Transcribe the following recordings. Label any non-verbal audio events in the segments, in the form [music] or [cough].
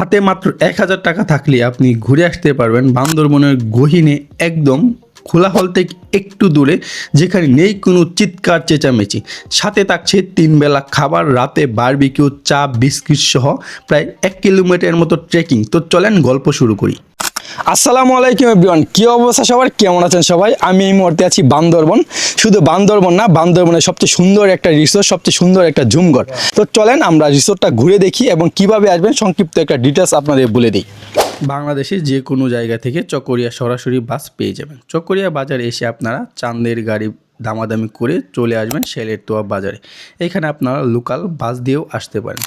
হাতে মাত্র এক হাজার টাকা থাকলে আপনি ঘুরে আসতে পারবেন বান্দরবনের গহিনে একদম খোলা হল থেকে একটু দূরে, যেখানে নেই কোনো চিৎকার চেঁচামেচি। সাথে থাকছে তিন বেলা খাবার, রাতে বারবিকিউ চা, বিস্কিট সহ প্রায় এক কিলোমিটারের মতো ট্রেকিং তো চলেন গল্প শুরু করি। আসসালামু আলাইকুম এভরিওয়ান, কী অবস্থা সবার? কেমন আছেন সবাই? আমি এই মুহূর্তে আছি বান্দরবন। শুধু বান্দরবন না, বান্দরবনের সবচেয়ে সুন্দর একটা রিসোর্ট সবচেয়ে সুন্দর একটা ঝুমঘর। তো চলেন আমরা রিসোর্টটা ঘুরে দেখি এবং কীভাবে আসবেন, সংক্ষিপ্ত একটা ডিটেলস আপনাদের বলে দিই। বাংলাদেশে যে কোনো জায়গা থেকে চকরিয়া সরাসরি বাস পেয়ে যাবেন। চকরিয়া বাজার এসে আপনারা চান্দের গাড়ি দামাদামি করে চলে আসবেন শেলের তোয়া বাজারে। এখানে আপনারা লোকাল বাস দিয়েও আসতে পারেন।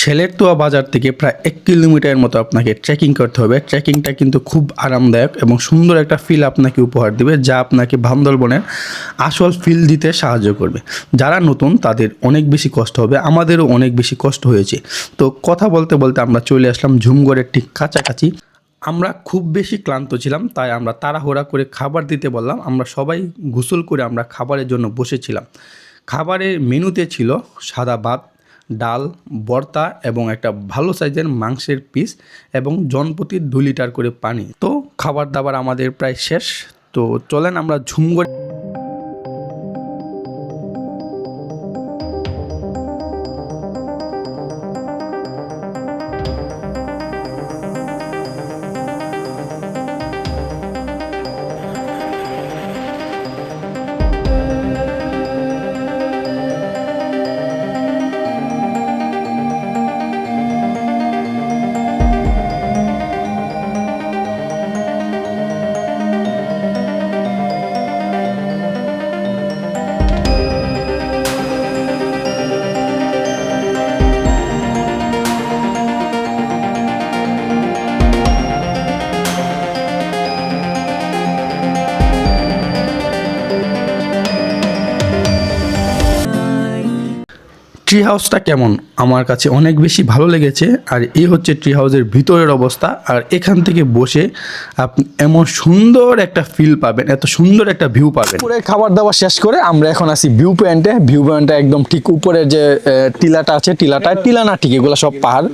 শেলের তোয়া বাজার থেকে প্রায় এক কিলোমিটারের মতো আপনাকে ট্রেকিং করতে হবে। ট্রেকিংটা কিন্তু খুব আরামদায়ক এবং সুন্দর একটা ফিল আপনাকে উপহার দেবে, যা আপনাকে বান্দরবনের আসল ফিল দিতে সাহায্য করবে। যারা নতুন, তাদের অনেক বেশি কষ্ট হবে, আমাদেরও অনেক বেশি কষ্ট হয়েছে। তো কথা বলতে বলতে আমরা চলে আসলাম ঝুমগড়ের ঠিক কাছাকাছি। আমরা খুব বেশি ক্লান্ত ছিলাম, তাই আমরা তাড়াহুড়া করে খাবার দিতে বললাম। আমরা সবাই গোসল করে আমরা খাবারের জন্য বসেছিলাম। খাবারের মেনুতে ছিল সাদা ভাত, ডাল, বর্তা এবং একটা ভালো সাইজের মাংসের পিস এবং জনপ্রতি দু লিটার করে পানি। তো খাবার দাবার আমাদের প্রায় শেষ। তো চলেন আমরা ঝুমগড় ট্রি হাউসটা কেমন? আমার কাছে অনেক বেশি ভালো লেগেছে, আর এই হচ্ছে ট্রি হাউসের ভিতরের অবস্থা, আর এখান থেকে বসে আপনি এমন সুন্দর একটা ফিল পাবেন, এত সুন্দর একটা ভিউ পাবেন। উপরে খাবার দাবার শেষ করে আমরা এখন আছি ভিউ পয়েন্টে ভিউ পয়েন্টে একদম ঠিক উপরের যে টিলাটা আছে টিলাটা টিলা না ঠিক, এগুলো সব পাহাড়।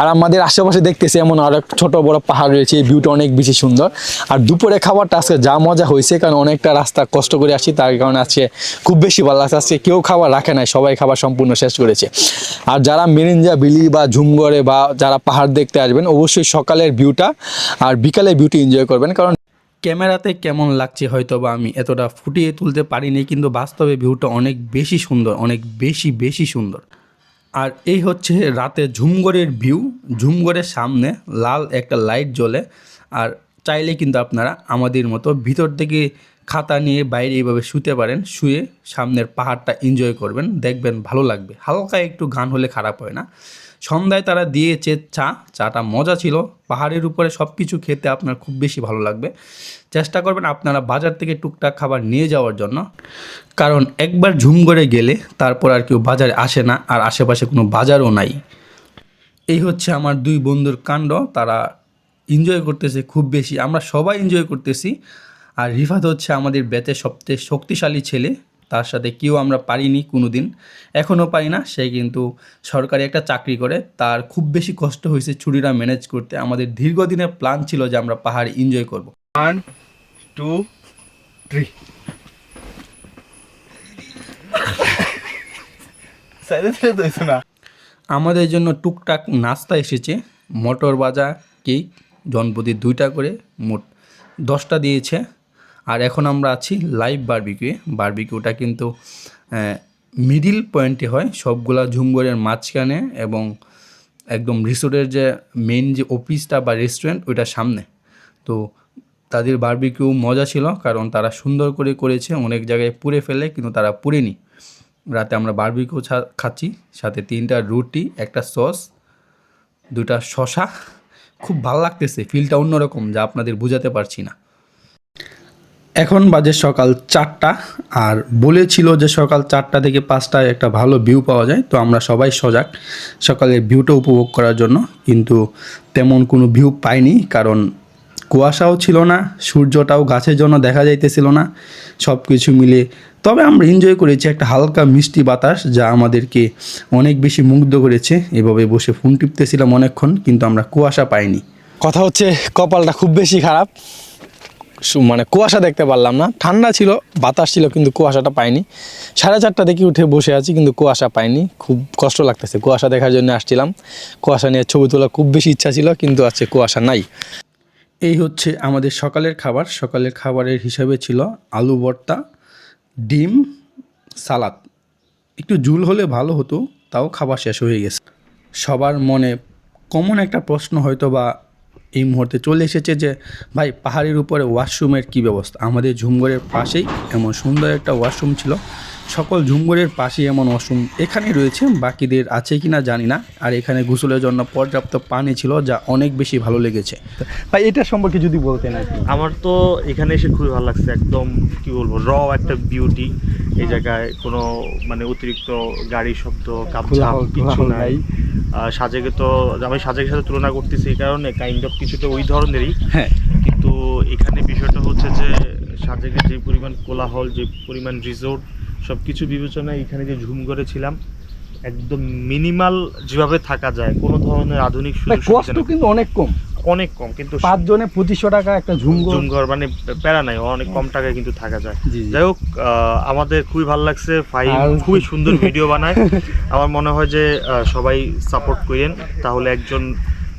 আর আমাদের আশেপাশে দেখতেছি এমন আরও ছোট বড় পাহাড় রয়েছে, এই ভিউটা অনেক বেশি সুন্দর। আর দুপুরে খাবারটা আজকে যা মজা হয়েছে, কারণ অনেকটা রাস্তা কষ্ট করে আসি তার কারণে আজকে খুব বেশি ভালো লাগছে। আজকে কেউ খাবার রাখে নাই, সবাই খাবার সম্পূর্ণ শেষ করেছে আর যারা মেরিঞ্জা বিলি বা ঝুমগড়ে বা যারা পাহাড় দেখতে আসবেন, অবশ্যই সকালের ভিউটা আর বিকালের ভিউটি এনজয় করবেন। কারণ ক্যামেরাতে কেমন লাগছে হয়তো বা আমি এতটা ফুটিয়ে তুলতে পারিনি, কিন্তু বাস্তবে ভিউটা অনেক বেশি সুন্দর, অনেক বেশি বেশি সুন্দর। আর এই হচ্ছে রাতে ঝুমগড়ের ভিউ। ঝুমগড়ের সামনে লাল একটা লাইট জ্বলে। আর চাইলে কিন্তু আপনারা আমাদের মতো ভিতর থেকে খাতা নিয়ে বাইরে এইভাবে শুতে পারেন, শুয়ে সামনের পাহাড়টা এনজয় করবেন, দেখবেন ভালো লাগবে। হালকা একটু গান হলে খারাপ হয় না। সন্ধ্যায় তারা দিয়েছে চা, চাটা মজা ছিল। পাহাড়ের উপরে সব কিছু খেতে আপনার খুব বেশি ভালো লাগবে। চেষ্টা করবেন আপনারা বাজার থেকে টুকটাক খাবার নিয়ে যাওয়ার জন্য। কারণ একবার ঝুমগড়ে গেলে তারপর আর কেউ বাজারে আসে না, আর আশেপাশে কোনো বাজারও নাই। এই হচ্ছে আমার দুই বন্ধুর কাণ্ড। তারা এনজয় করতেছে খুব বেশি। আমরা সবাই এনজয় করতেছি। আর রিফাত হচ্ছে আমাদের ব্যাচের সবচেয়ে শক্তিশালী ছেলে। তার সাথে কেউ আমরা পারিনি কোনো দিন এখনও পারি না সে কিন্তু সরকারি একটা চাকরি করে। তার খুব বেশি কষ্ট হয়েছে ছুটিটা ম্যানেজ করতে। আমাদের দীর্ঘদিনের প্ল্যান ছিল যে আমরা পাহাড় এনজয় করব। ওয়ান টু থ্রি না। আমাদের জন্য টুকটাক নাস্তা এসেছে। মটর বাজা কেক জনপ্রতি দুইটা করে মোট দশটা দিয়েছে। আর এখন আমরা আছি লাইভ বারবিকিউয়ে বারবিকিউটা কিন্তু মিডিল পয়েন্টে হয় সবগুলা ঝুমগড়ের মাঝখানে এবং একদম রিসোর্টের যে মেন যে অফিসটা বা রেস্টুরেন্ট ওইটার সামনে। তো তাদের বারবিকিউ মজা ছিল কারণ তারা সুন্দর করে করেছে, অনেক জায়গায় পুড়ে ফেলে কিন্তু তারা পুড়েনি। রাতে আমরা বারবিকিউ খাচ্ছি, সাথে তিনটা রুটি, একটা সস দুটা শশা খুব ভালো লাগতেছে ফিলটা অন্যরকম যা আপনাদের বোঝাতে পারছি না। এখন বাজে সকাল চারটা, আর বলেছিল যে সকাল চারটা থেকে পাঁচটায় একটা ভালো ভিউ পাওয়া যায়, তো আমরা সবাই সজাগ। সকালের ভিউটা উপভোগ করার জন্য, কিন্তু তেমন কোনো ভিউ পাইনি, কারণ কুয়াশাও ছিল না, সূর্যটাও গাছের জন্য দেখা যাইতেছিল না সব কিছু মিলে। তবে আমরা এনজয় করেছি একটা হালকা মিষ্টি বাতাস, যা আমাদেরকে অনেক বেশি মুগ্ধ করেছে। এভাবে বসে ফোন টিপতেছিলাম অনেকক্ষণ, কিন্তু আমরা কুয়াশা পাইনি। কথা হচ্ছে, কপালটা খুব বেশি খারাপ। মানে কুয়াশা দেখতে পারলাম না। ঠান্ডা ছিল, বাতাস ছিল, কিন্তু কুয়াশাটা পাইনি। সাড়ে চারটা দেখি উঠে বসে আছি, কিন্তু কুয়াশা পাইনি। খুব কষ্ট লাগতেছে। কুয়াশা দেখার জন্য আসছিলাম। কুয়াশা নিয়ে ছবি তোলা খুব বেশি ইচ্ছা ছিল, কিন্তু আছে কুয়াশা নাই। এই হচ্ছে আমাদের সকালের খাবার। সকালের খাবারের হিসাবে ছিল আলু ভর্তা, ডিম, সালাদ। একটু ঝুল হলে ভালো হতো, তাও খাবার শেষ হয়ে গেছে। সবার মনে কমন একটা প্রশ্ন হয়তো বা এই মুহূর্তে চলে এসেছে যে, ভাই, পাহাড়ের উপরে ওয়াশরুমের কি ব্যবস্থা? আমাদের ঝুমঘরের পাশেই এমন সুন্দর একটা ওয়াশরুম ছিল। সকল ঝুমঘরের পাশেই এমন ওয়াশরুম এখানে রয়েছে বাকিদের আছে কি না জানি না। আর এখানে গোসলের জন্য পর্যাপ্ত পানি ছিল যা অনেক বেশি ভালো লেগেছে। ভাই এটা সম্পর্কে যদি বলতেন আর কি। আমার তো এখানে এসে খুবই ভালো লাগছে একদম কি বলব র একটা বিউটি এই জায়গায় কোনো মানে অতিরিক্ত গাড়ি শব্দ কোলাহল- কিছু কোলাহল নাই। সাজেকে তো আমি সাজেকের সাথে তুলনা করতেছি এই কারণে কাইন্ড অফ কিছুটা ওই ধরনেরই। হ্যাঁ। কিন্তু এখানে বিষয়টা হচ্ছে যে সাজেকের যে পরিমাণ কোলাহল যে পরিমাণ রিসোর্ট সব কিছু বিবেচনায় এখানে যে ঝুম করেছিলাম একদম মিনিমাল যেভাবে থাকা যায় কোনো ধরনের আধুনিক সুযোগ কষ্ট কিন্তু অনেক কম। অনেক কম কিন্তু পাঁচজনে পঁচিশশো টাকা একটা ঝুমঘর জুম ঘর মানে প্যারা নাই অনেক কম টাকায় কিন্তু থাকা যায়। যাই হোক আমাদের খুবই ভালো লাগছে আর- খুবই সুন্দর ভিডিও বানায়। [laughs] আমার মনে হয় যে সবাই সাপোর্ট করেন তাহলে একজন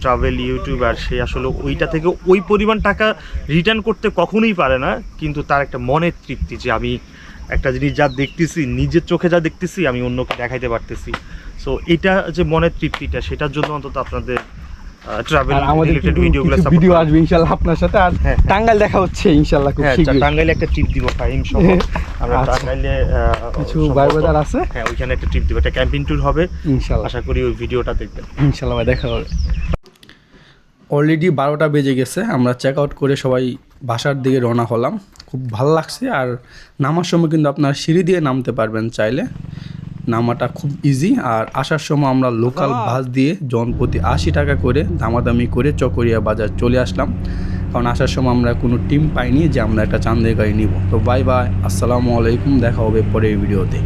ট্রাভেল ইউটিউবার সে আসলে ওইটা থেকে ওই পরিমাণ টাকা রিটার্ন করতে কখনোই পারে না কিন্তু তার একটা মনের তৃপ্তি যে আমি একটা জিনিস যা দেখতেছি নিজের চোখে যা দেখতেছি আমি অন্যকে দেখাইতে পারতেছি। সো এটা যে মনের তৃপ্তিটা সেটার জন্য অন্তত আপনাদের ট্রাভেল আমাদের ভিডিওগুলো ভিডিও আসবে ইনশাল্লাহ আপনার সাথে আর হ্যাঁ। টাঙ্গাইল দেখা হচ্ছে ইনশাল্লাহ খুব হ্যাঁ শীঘ্রই। টাঙ্গাইলে একটা ট্রিপ দিব ফাহিম সহ। [laughs] আমরা আচ্ছা। টাঙ্গাইলে কিছু আছে? হ্যাঁ ওইখানে একটা ট্রিপ দিব একটা ক্যাম্পিং ট্যুর হবে। ইনশাল্লাহ। আশা করি ওই ভিডিওটা দেখবেন। দেখা হবে। অলরেডি বারোটা বেজে গেছে আমরা চেক আউট করে সবাই বাসার দিকে রওনা হলাম। খুব ভালো লাগছে। আর নামার সময় কিন্তু আপনারা সিঁড়ি দিয়ে নামতে পারবেন চাইলে। নামাটা খুব ইজি আর আসার সময় আমরা লোকাল বাস দিয়ে জনপ্রতি আশি টাকা করে দামাদামি করে চকরিয়া বাজার চলে আসলাম। কারণ আসার সময় আমরা কোনো টিম পাইনি যে আমরা একটা চান্দের গাড়ি নিব। তো বাই বাই আসসালামু আলাইকুম দেখা হবে পরের ভিডিওতে